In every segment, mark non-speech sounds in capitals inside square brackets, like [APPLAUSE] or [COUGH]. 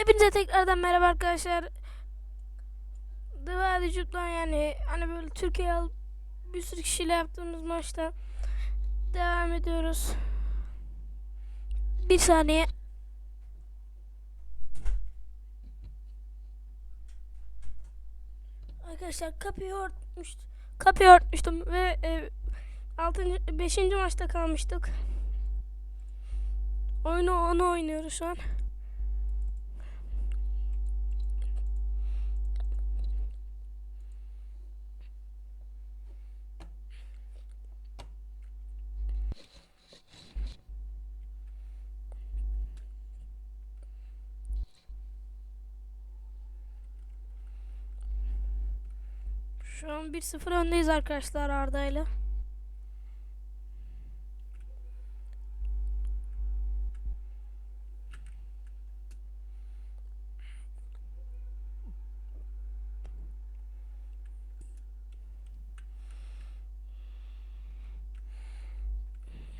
Hepinize tekrardan merhaba arkadaşlar. Deva Vücut'tan yani hani böyle Türkiye bir sürü kişiyle yaptığımız maçta devam ediyoruz. Bir saniye. Arkadaşlar kapıyı örtmüş, kapıyı örtmüştüm ve e, 6. 5. maçta kalmıştık. Oyunu onu oynuyoruz şu an. Şu an 1-0 öndeyiz arkadaşlar Arda.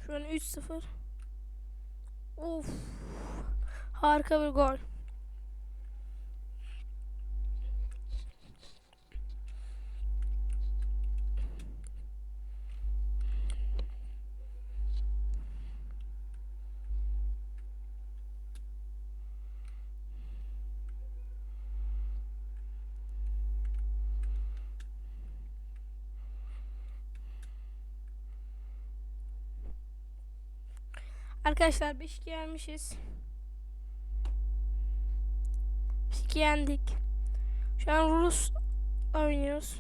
Şu an 3-0. Of. Harika bir gol. Arkadaşlar 5-2 yenmişiz. 5-2 yendik. Şu an Rus oynuyoruz.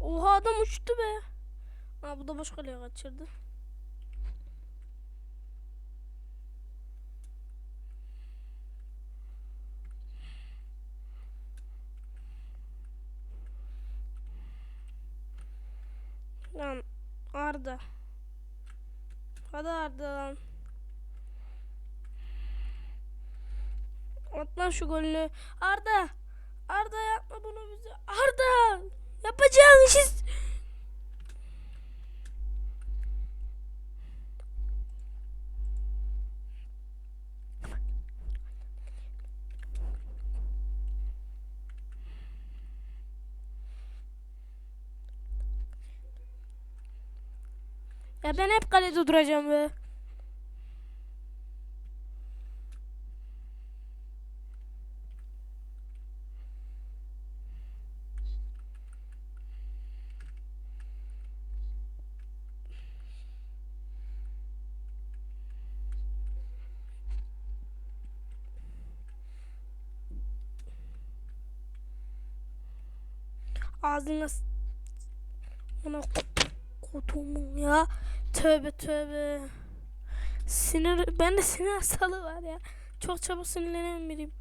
Oha adam uçtu be. Aa bu da boş kaleye kaçırdı. Lan Arda. Hadi Arda lan. At şu golünü. Arda. Arda yapma bunu bize. Arda. Yapacağın işi... Ya ben hep kalede duracağım be. Ağzına ona kotumun ya. Tövbe tövbe. Sinir bende sinir hastalığı var ya. Çok çabuk sinirlenen biriyim.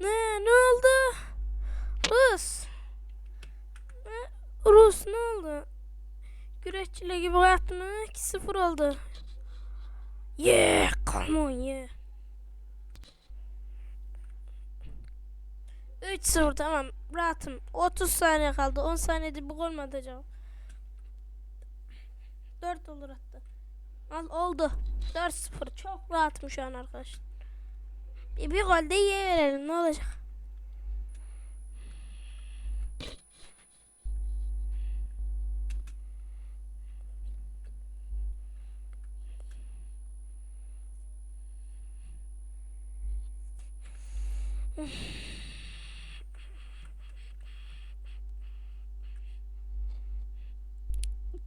Ne ne oldu? Rus. Ne? Oldu? Güreşçiler gibi yaptın ha? 2-0 oldu. Yeah, come on yeah. 3-0 tamam rahatım. 30 saniye kaldı. 10 saniyede bu gol mü atacağım? 4 olur hatta. Al oldu. 4-0 çok rahatım şu an arkadaşlar. Bir, bir gol de yiye verelim ne olacak?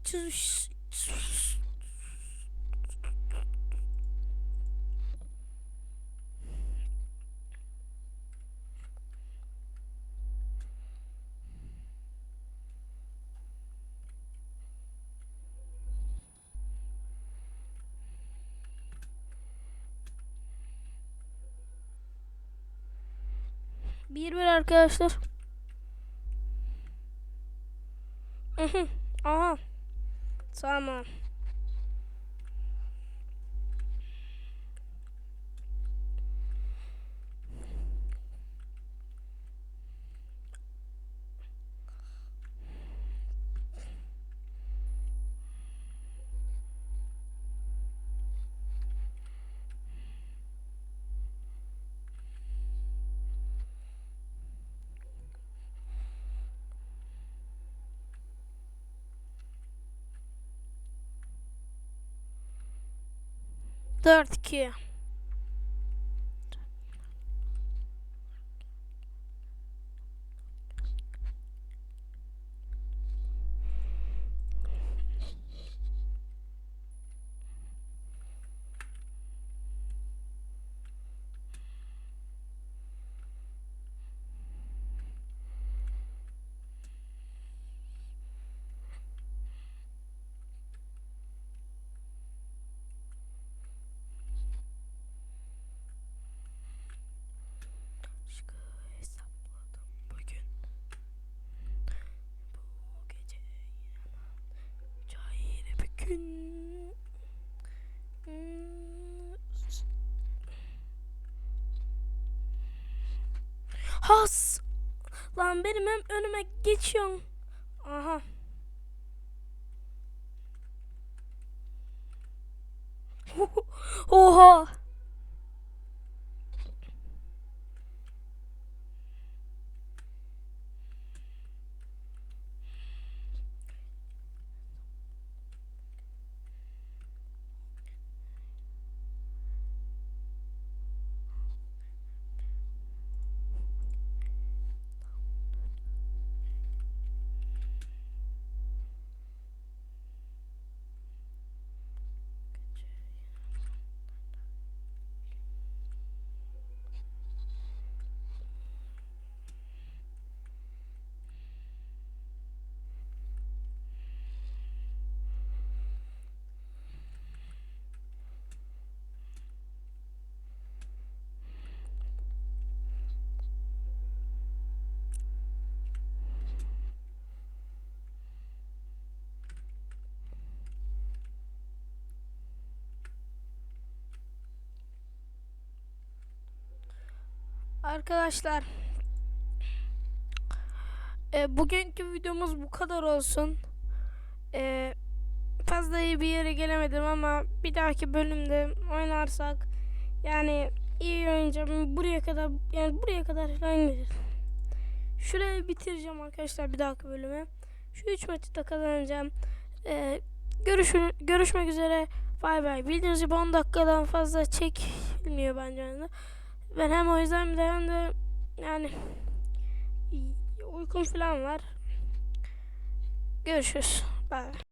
Çüş. Bir bir arkadaşlar. Aha. Tamam. 4 2 Has! Lan benim hem önüme geçiyorsun. Aha. [LAUGHS] Oha! Arkadaşlar e, bugünkü videomuz bu kadar olsun. E, fazla iyi bir yere gelemedim ama bir dahaki bölümde oynarsak yani iyi oynayacağım. Buraya kadar yani buraya kadar falan gelir. Şurayı bitireceğim arkadaşlar bir dahaki bölüme. Şu üç maçı da kazanacağım. E, görüşün, görüşmek üzere. Bay bay. Bildiğiniz gibi 10 dakikadan fazla çekilmiyor bence. oyunda. Ben hem o yüzden bir de hem de yani uykum falan var. Görüşürüz. Bye.